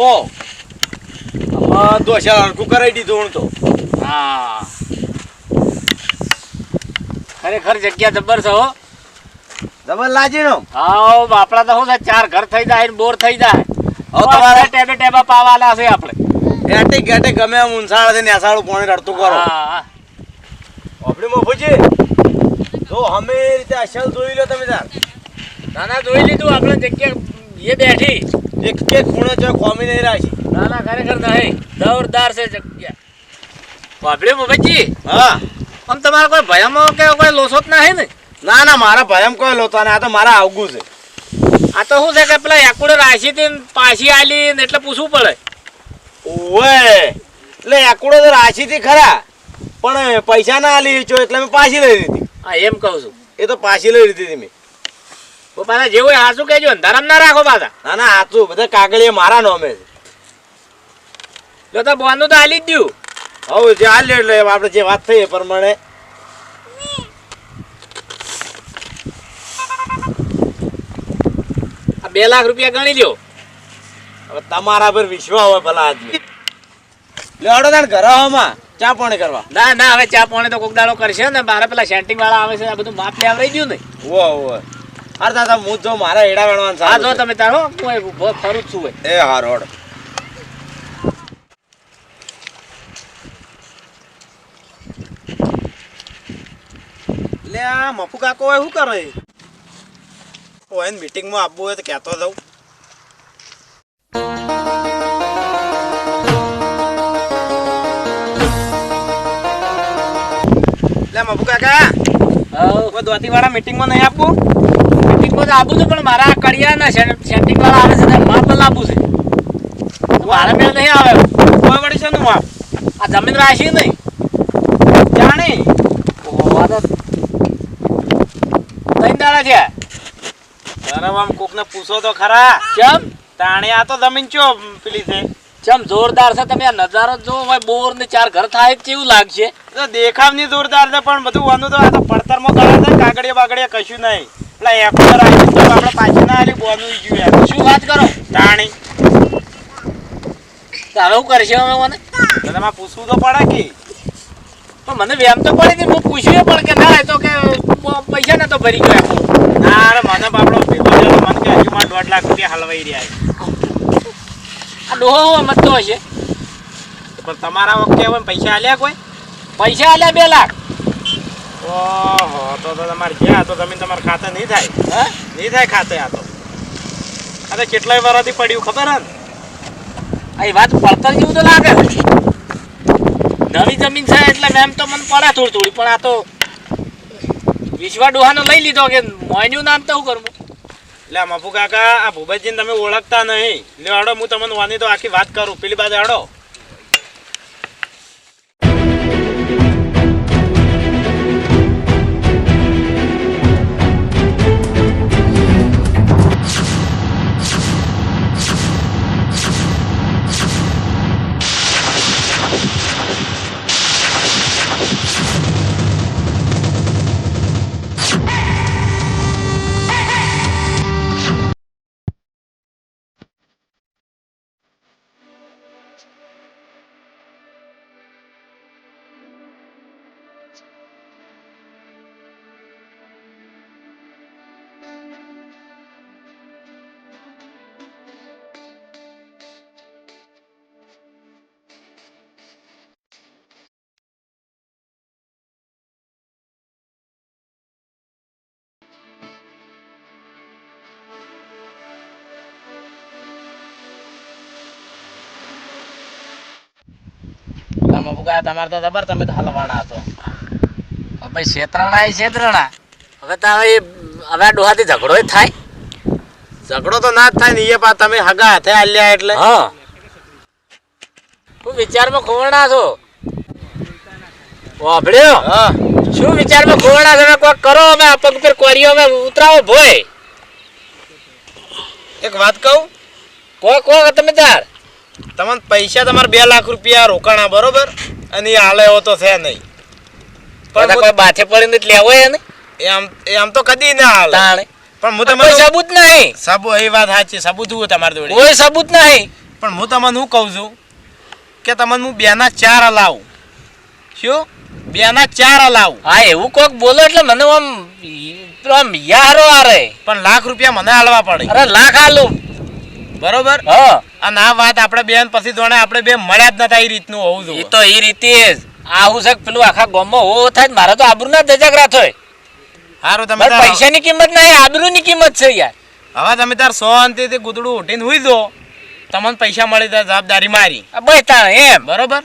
ઓ. આમાં દોશા હરખું કરાવી દીધું હું તો. હા. ખરેખર જગ્યા જબર છે હો. જબર લાજી નો. હા આપડા તો શું ચાર ઘર થઈ જાય ને બોર થઈ જાય. હવે તમારે ટેબે ટેબા પાવાલા છે આપણે. ઘેટે ઘેટે ગમે એમ ઊંસાળ છે નેસાળું પોણે રડતું કરો. હા આપણે મફુજી જો અમે રીતે અસલ જોઈ લો તમે તાર. ના ના જોઈ લીધું આપણે જગ્યા એ બેઠી. એક એક ખૂણે જો ખોમી નહીં રાખી ના ના ખરેખર નહીં જોરદાર છે જગ્યા. બાબડે મોબાઈજી હા. આમ તમારે કોઈ ભયામાં કે કોઈ લોસો જ નહીં ને? ના ના મારા ભયમ કોઈ લોતા ને આ તો મારા આવગું છે. આ તો શું છે કે પેલા એકુડે રાશી થી પાછી આલી ને એટલે પૂછવું પડે. ઓવે. એટલે એકડો તો રાશી થી ખરા. પણ પૈસા ના આલી છો એટલે મેં પાછી લઈ લીધી. હા એમ કહું છું. એ તો પાછી લઈ લીધી મેં. પાછા જેવું હાચું કહેજો અંધારામ ના રાખો પાછા. ના ના સાચું. બધા કાગળીએ મારા નામે અમે જો તો બોનું તો હાલી જ દ્યું. હવે જે હાલ એટલે આપણે જે વાત થઈ એ પ્રમાણે. આ બે લાખ રૂપિયા ગણી લ્યો. હવે તમારા પર વિશ્વાસ હોય ભલા આદમી. લેડો તાણ ઘર આવવામાં ચા પાણી કરવા. ના ના હવે ચા પાણી તો કોક દાડો કરશે ને. મારે પેલા સેન્ટિંગ વાળા આવે છે આ બધું માપ લેવડાવી દઉં ને. ઓ ઓ અરે દાદા હું જો મારા હેડા વેણવાનું હા જો તમે તારો હું જ છું એ હા રોડ. લે આ મફુ કાકો હોય શું કરે? ઓ એને મીટિંગમાં આવવું હોય તો કહેતો જાઉં. લે મફુ કાકા કોઈ દોતી વાળા મીટિંગમાં નહીં આપવું તો આપું છું પણ મારા કડિયાના સેન્ટિંગ વાળા આવે છે માપ પણ છે. મારા મેળ નહીં આવે. કોઈ વળી છે નું માપ આ જમીન રાશી નહીં. જાણે. ત્રણ દાડા છે. અરે આમ કોકને પૂછો તો ખરા. ચમ. તાણે આ તો જમીન ચો પેલી છે? ચમ જોરદાર છે. તમે આ નજારો જો ભાઈ બોર ને ચાર ઘર થાય કેવું લાગશે. દેખાવની જોરદાર છે પણ બધું વાનું તો આ તો પડતરમાં કરે છે કાગડિયા બાગડિયા કશું નહીં. એટલે એકોર આવી તો આપણે પાછી ના આલી ઈ ગયું યાર શું વાત કરો? તાણી તારે શું કરશે હવે મને? તો તમારે પૂછવું તો પડે કે. પણ મને વેમ તો પડી હતી હું પૂછ્યું પણ કે ના એ તો કે પૈસા ને તો ભરી ગયો. ના અરે મને બાપડો ભેગો થયો મને કે હજુ દોઢ લાખ રૂપિયા હલવાઈ રહ્યા છે. આ ડોહો સમજતો હશે. પણ તમારા વખતે હવે પૈસા આલ્યા કોઈ? પૈસા આલ્યા બે લાખ. ઓહો તો તો તમારે જ્યાં તો જમીન તમારે ખાતે નહીં થાય. હે? નહીં થાય ખાતે આ તો. અરે કેટલાય વર્ષથી પડ્યું ખબર હે આ વાત પડતર જેવું તો લાગે. નવી જમીન છે એટલે મેમ તો મને પડે થોડી થોડી પણ આ તો વિશ્વા ડોહાનો લઈ લીધો કે મોયનું નામ તો હું કરવું એટલે મફુ કાકા આ ભૂપતજીને તમે ઓળખતા નહીં. લ્યો હડો હું તમને વાની તો આખી વાત કરું. પેલી બાજુ હડો. તમારે તો ખબર તમે તો હલવાના હતો ભાઈ શેત્રણા એ શેત્રણા. હવે તો હવે હવે આ ડોહાથી ઝઘડો થાય. ઝઘડો તો ના જ થાય ને એ પા તમે હગા હાથે હાલ્યા એટલે. હા. હું વિચારમાં ખોવાડા છો? વાભળ્યો? હા. શું વિચારમાં ખોવાડા તમે કોક કરો અમે આ પગ પર કોરીઓ અમે ઉતરાવો ભોય. એક વાત કહું? કોઈ કોક તમે તાર તમને પૈસા તમારે બે લાખ રૂપિયા રોકાણા બરોબર? અને એ હાલે એવો તો છે નહીં. પણ કોઈ બાથે પડીને જ લેવો એને? એ એમ એ તો કદી ના હાલે. તાણે. પણ હું તમને સબૂત નહીં. સાબુ એ વાત સાચી સબૂત હું તમારી જોડે. કોઈ સબૂત નહીં. પણ હું તમને હું કહું છું કે તમને હું બેના ચાર હલાવું. શું? બેના ચાર હલાવું. હા એવું કોક બોલો એટલે મને આમ આમ યારો આરે પણ લાખ રૂપિયા મને હાલવા પડે. અરે લાખ આલું બરોબર? હા. અને આ વાત આપણે બેન પછી જોણે આપણે બે મળ્યા જ નતા એ રીતનું હોવું જોઈએ. તો એ રીતે જ. આવું છે પેલું આખા ગામમાં હો થાય ને મારે તો આબરૂ ના દજાગરા થાય. સારું તમે પૈસાની કિંમત નહીં આબરૂની કિંમત છે યાર. હવે તમે તાર સો અંતે ગુદડું ઉઠીને હુઈ દો તમને પૈસા મળી જાય જવાબદારી મારી. આ બસ તાણ એમ. બરોબર?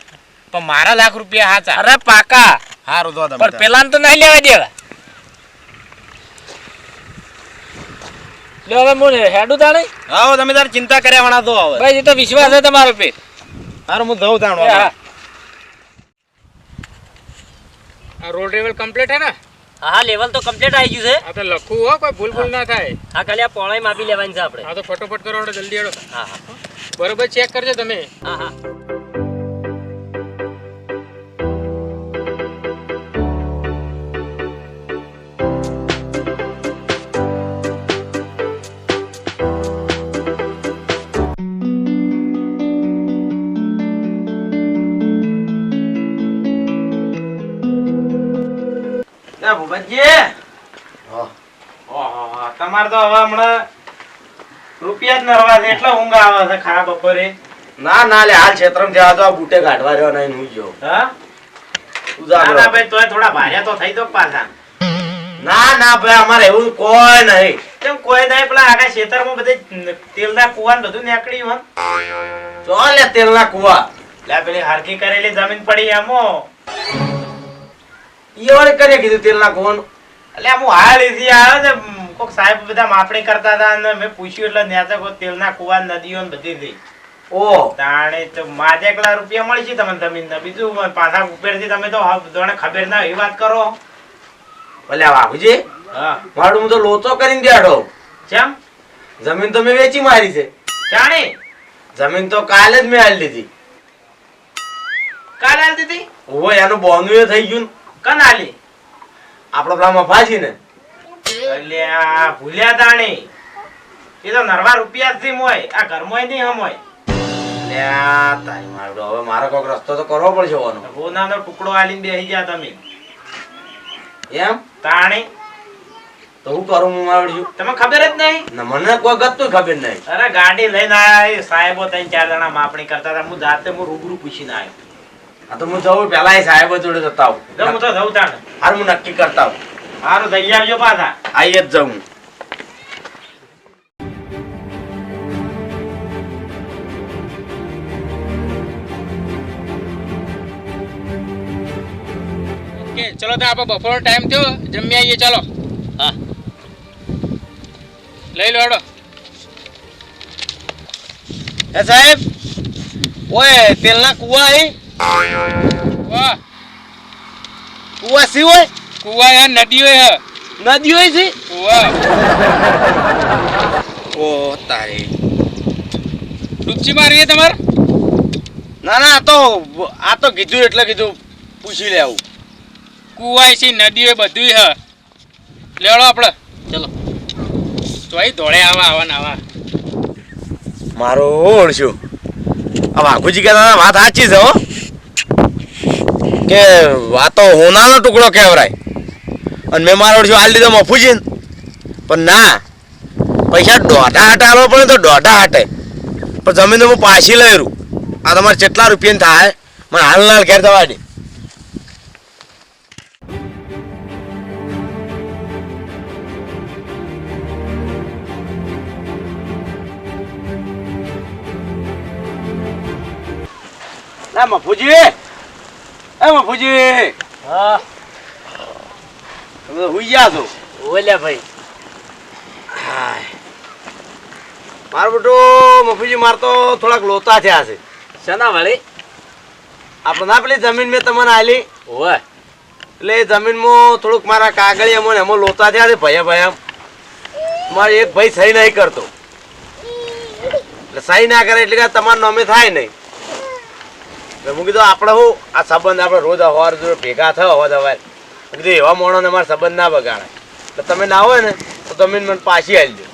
પણ મારા લાખ રૂપિયા હાચા. અરે પાકા. સારું તો પેલા તો નહીં લેવા દેવા. લે હવે હું હેડું તાણે? આવો તમે તાર ચિંતા કર્યા વણા તો આવે. ભાઈ એ તો વિશ્વાસ છે તમારો પે. સારું હું જઉં તાણો હા. રોડ લેવલ કમ્પ્લીટ હે ને? હા લેવલ તો કમ્પ્લીટ આવી ગયું છે. આ તો લખવું હો કોઈ ભૂલ ભૂલ ના થાય. હા ખાલી આ પોળાઈ માપી લેવાની છે આપણે. આ તો ફટોફટ કરો જલ્દી હેડો. હા હા. બરોબર ચેક કરજો તમે. હા હા. તમારે તો હવે હમણાં રૂપિયા જ નરવા છે એટલે ઊંઘ આવે છે ખરાબ બપોરે. ના ના લે હાલ ક્ષેત્રમાં જવા તો આ બુટે કાઢવા રહ્યો નહીં હું ગયો. હા? ના ભાઈ તોય થોડા ભાર્યા તો થઈ દો પાછા. ના ના ભાઈ અમારે એવું કોઈ નહીં. કેમ કોઈ નહીં પેલા આખા ખેતરમાં બધે તેલના કુવા ને બધું નીકળ્યું જો લે તેલના કુવા. લે પેલી હરકી કરેલી જમીન પડી એમો ઈ વળી કરે કીધું તેલના નાખવાનું એટલે આમ હું હાલ લીધી આવ્યો ને કોક સાહેબ બધા માપણી કરતા હતા અને મેં પૂછ્યું એટલે ન્યા તો કોઈ તેલના કુવા નદીઓ ને બધી થઈ ઓહ તાણે તો માજે એકલા રૂપિયા મળી છે તમને જમીન બીજું પાછા ઉપરથી તમે તો ખબર ના એ વાત કરો. ભલે બાબુજી હા. મારું હું તો લોચો કરીને બેઠો. કેમ જમીન તો મેં વેચી મારી છે. જાણે? જમીન તો કાલે જ મેં હાલ દીધી. કાલે હાલ દીધી? એનું બોનું એ થઈ ગયું ને. કન આલી આપડે પેલા મફાજી ને અલ્યા ભૂલ્યા તાણી એ તો નરવા રૂપિયા થી મોય આ ઘરમાંય નહીં હમોય લ્યા તારી મારું હવે મારો કોઈક રસ્તો તો કરવો પડશે ઓનો હોનાનો ટુકડો આલીને બેસી ગયા તમે. એમ? તાણી. તો હું કરું હું તમે ખબર જ નહીં? મને કોઈ ગતું ખબર નહીં. અરે ગાડી લઈને આયા સાહેબો ત્રણ ચાર જણા માપણી કરતા હતા. હું જાતે હું રૂબરૂ પૂછીને આવ્યો આ તો હું જવું પેલા સાહેબ જોડે જતા તો હું તો તાણે. હાર હું નક્કી કરતા આવું. થઈ આવજો પાછા. આઈ જ જવું ઓકે ચલો તો આપણે બપોરનો ટાઈમ થયો. જમી આવીએ ચાલો. હા. લઈ લો હડો. હે સાહેબ ઓય તેલના કુવા એ વાહ. કુવા સી હોય? કુવા યાર નદીઓ હે. નદીઓ હોય છે? કુવા. ઓ તારી. ડૂબચી મારી તમારે? ના ના આ તો આ તો કીધું એટલે કીધું પૂછી લે આવું. કુવાય છે નદીઓ બધું હે. લેવડો આપણે ચલો. તોય દોડે આવા આવા ના આવા. મારો ઓળશું. આ વાઘુજી કે વાત સાચી છે હો. કે આ તો હોનાનો ટુકડો કહેવરાય. અને મેં મારો જો હાલ દીધો મફુજી પણ ના, પૈસા દોઢા હાટે આલવા પડે તો દોઢા હાટે. પણ જમીન તો હું પાછી લઈ આ તમારે કેટલા રૂપિયાની થાય, મને હાલ ના ઘેર દે. ના, મફુજી. એ મફુજી હા. તમે તો હુઈ ગયા છો? ઓલ્યા ભાઈ. મારો બેટો મફુજી માર તો થોડાક લોતા થયા છે. શના વળી? આપણે ના પેલી જમીન મેં તમને આલી. ઓય. એટલે જમીનમાં થોડુંક મારા કાગળી એમાં એમાં લોતા થયા છે ભયા ભયા. મારે એક ભાઈ સહી નહીં કરતો. એટલે સહી ના કરે એટલે કે તમારા નામે થાય નહીં. હું કીધું આપણે શું આ સંબંધ આપણે રોજ અવાર જોડે ભેગા થયો અવાજ અવાર મેં કીધું એવા માણસને મારા સંબંધ ના બગાડે. તો તમે ના હોય ને તો તમે મને પાછી આવી દો.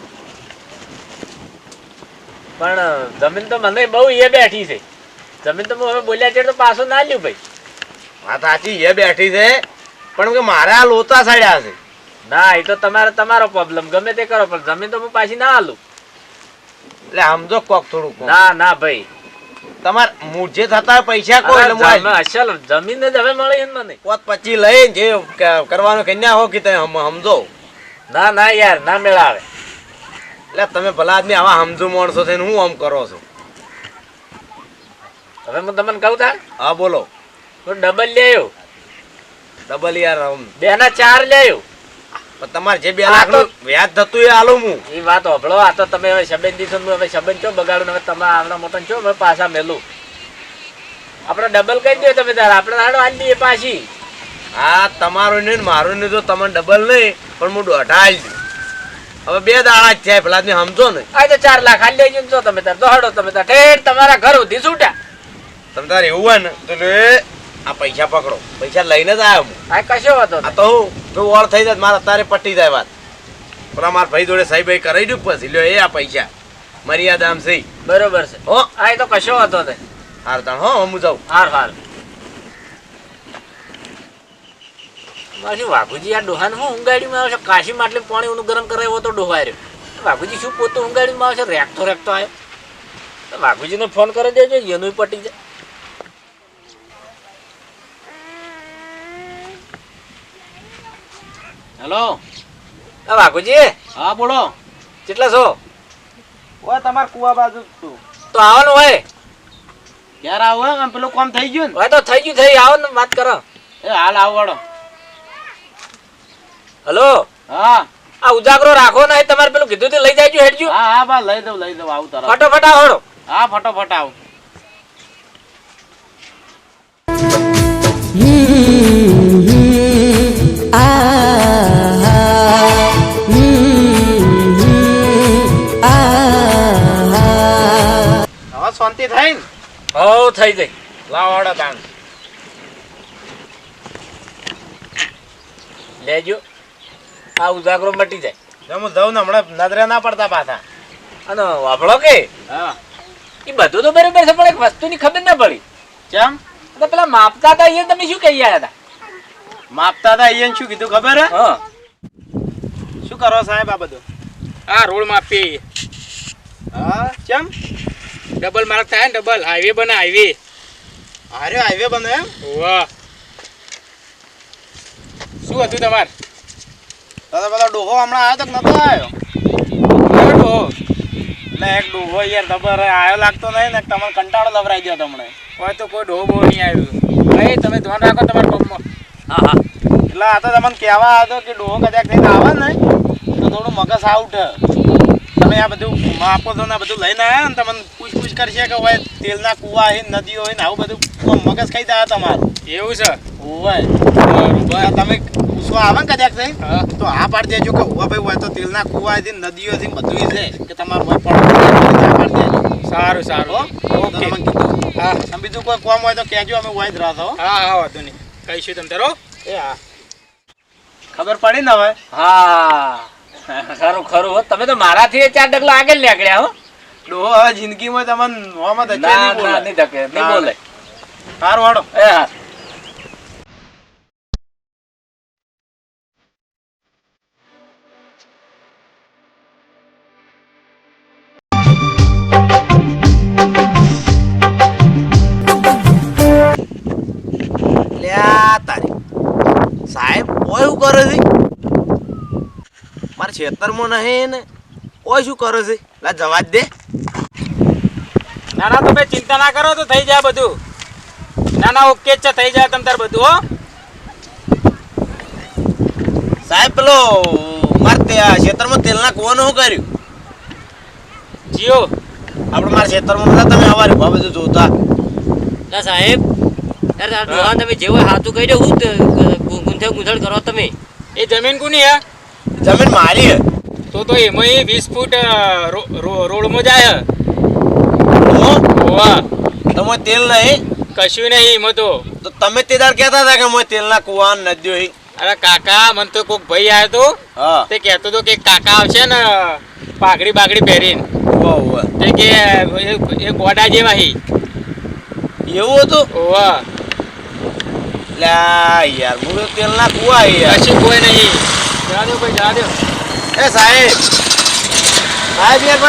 પણ જમીન તો મને બહુ એ બેઠી છે. જમીન તો હું હવે બોલ્યા છે તો પાછું ના લ્યું ભાઈ. વાત સાચી એ બેઠી છે. પણ કે મારે આ લોચા સાડ્યા છે. ના એ તો તમારે તમારો પ્રોબ્લેમ ગમે તે કરો પણ જમીન તો હું પાછી ના આલું. એટલે સમજો કોક થોડુંક ના ના ભાઈ. તમારે મુજે થતા પૈસા કોઈ અસલ જમીન જ હવે મળે એમ ને મને. પોત પછી લઈને જે કરવાનું કન્યા હો કે તમે સમજો ના ના યાર ના મેળાવે. એટલે તમે ભલા આદમી આવા સમજુ માણસો થઈને હું આમ કરો છો? હવે હું તમને કહું તાર? હા બોલો. હું ડબલ લેયો ડબલ યાર. બે ના ચાર લેયો તમારે જે બે લાખનું વ્યાજ થતું એ આલું હું. એ વાત હોભળો આ તો તમે હવે સંબંધ દીધો હવે સંબંધ ચો બગાડો હવે તમે આવડા મોટા છો હવે પાછા મેલું. આપણે ડબલ કરી દો તમે તાર આપણે હાડો આજ દઈએ પાછી. હા તમારું નહીં મારું નહીં તો તમને ડબલ નહીં પણ હું દોઢા આવી દઉં. હવે બે દાડા જ થયા પેલા સમજો ને. આ તો ચાર લાખ હાલ લઈ છો તમે તાર દોડો તમે તાર. ઠેઠ તમારા ઘર સુધી છૂટ્યા તમે તારે એવું હોય ને તો આ પૈસા પકડો. પૈસા લઈને જ આવ્યો હું. આ કશો હતો આ તો હું જો ઓળ થઈ જાય મારા અત્યારે પટી જાય વાત. પણ મારા ભાઈ જોડે સાહેબ ભાઈ કરાવી દઉં પછી. લ્યો એ આ પૈસા. મર્યાદા આમ સહી બરોબર છે. હો. આ તો કશો હતો તે હાર તાણ હો હું જાઉં. હાર હાર. મારી વાઘુજી આ ડોહાને હું ઊંઘાડીમાં આવશે કાશી માટલી પાણી ઊનું ગરમ કરાવ્યો તો ડોહાય રહ્યો. વાઘુજી શું પોતે ઊંઘાડીમાં આવશે રેકતો રેકતો આવ્યો. તો વાઘુજીને ફોન કરી દેજો એનું પટી જાય. હેલો. આ વાઘુજી હા બોલો. કેટલા છો? ઓય તમાર કુવા બાજુ છું. તો આવવાનું હોય. ક્યારે આવો હે? આમ પેલું કામ થઈ ગયું હોય તો થઈ ગયું થઈ આવો ને વાત કરો. એ હાલ આવો વાળો હલો? હા. આ ઉજાગરો રાખો ને તમારે પેલું કીધું લઈ જાય હેડજો. હા હા બા લઈ દઉં લઈ દઉં આવું તારા. ફટાફટ આવો હા ફટોફટ આવું. શાંતિ થઈ ને? હવ થઈ જાય લાવાડો વાળો લેજો. આ ઉજાગરો મટી જાય. જો હું જાઉં ને હમણાં નજરે ના પડતા પાછા. અને વાપડો કે? હા. એ બધું તો બરાબર છે પણ એક વસ્તુની ખબર ના પડી. કેમ તો પેલા માપતા હતા અહીંયા તમે શું કહી આવ્યા હતા? માપતા હતા અહીંયા શું કીધું ખબર હે? હા. શું કરો સાહેબ આ બધું? આ રોડ માપી હા કેમ ડબલ માર્ક થાય ને ડબલ હાઈવે બને હાઈવે અરે હાઈવે બને એમ? વાહ. શું હતું તમાર? દાદા પેલા ડોહો હમણાં આવ્યો તો નતો આવ્યો? ડોહો? એટલે એક ડોહો યાર ખબર આવ્યો લાગતો નહીં ને તમને કંટાળો લવરાઈ ગયો તમને. હોય તો કોઈ ડોહો બહુ નહીં આવ્યો. ભાઈ તમે ધ્યાન રાખો તમારા પગમાં. હા હા. એટલે આ તો તમને કહેવા આવ્યો કે ડોહો કદાચ થઈને આવે ને તો થોડું મગજ આઉટ તમે આ બધું માપો છો બધું લઈને આવ્યા ને તમને પૂછ પૂછ કરશે કે હોય તેલના કુવા હોય નદીઓ હોય ને આવું બધું. મગજ ખાઈ જાય તમારું. એવું છે? હોય તમે પૂછવા આવે ને કદાચ થઈ તો આ પાડી દેજો કે હોવા ભાઈ હોય તો તેલના કુવા છે નદીઓ છે બધું છે કે તમારું હોય પણ સારું સારું. હો ઓકે. હા. બીજું કોઈ કોમ હોય તો કહેજો અમે હોય જ હા. હા વાંધો નહીં. કહીશું તમે તારો એ હા. ખબર પડી ને હવે? હા. ખરું ખરું. તમે તો મારાથી ચાર ડગલા આગળ નીકળ્યા હો. ડોહો હવે જિંદગીમાં તમને નોમાં ધકે ના ના બોલે નહીં ધકે નહીં બોલે સારું હાડો એ હા. લ્યા તારી. સાહેબ કોઈ એવું કરે છે? મારા ખેતરમાં નહીં ને ઓય શું કરો છે? લા જવા જ દે. ના ના તમે ચિંતા ના કરો તો થઈ જાય બધું. ના ના ઓકે છે થઈ જાય તમ તાર બધું હો. સાહેબ પેલો મારે ખેતરમાં તેલના કૂવાનું શું કર્યું? જીઓ. આપણે મારા ખેતરમાં નતા તમે અમારી ભાવ બધું જોતા. ના સાહેબ. યાર તમે જેવો હાથું કહી દો હું તે ગુંથે ગુંથણ કરો તમે. એ જમીન કોની હે? જમીન મારી હે. તો તો એમાં એ વીસ ફૂટ રોડમાં જાય? વાહ તમે તેલ નહીં? કશું નહીં એમાં તો. તો તમે તે દાડ કહેતા હતા કે મોય તેલના કૂવા નદીઓ. અરે કાકા મને તો કોઈક ભાઈ આવ્યો તો. હા. તે કહેતો હતો કે કાકા આવશે ને પાઘડી બાઘડી પહેરીને. ઓવા ઓવા તે કે એ- ગોડા જેવા હી. એવું હતું? ઓવા લા યાર મૂળ તેલના કુવા યાર. કશું કોઈ નહીં. જવા દો ભાઈ જવા દો. એ સાહેબ. સાહેબ યાર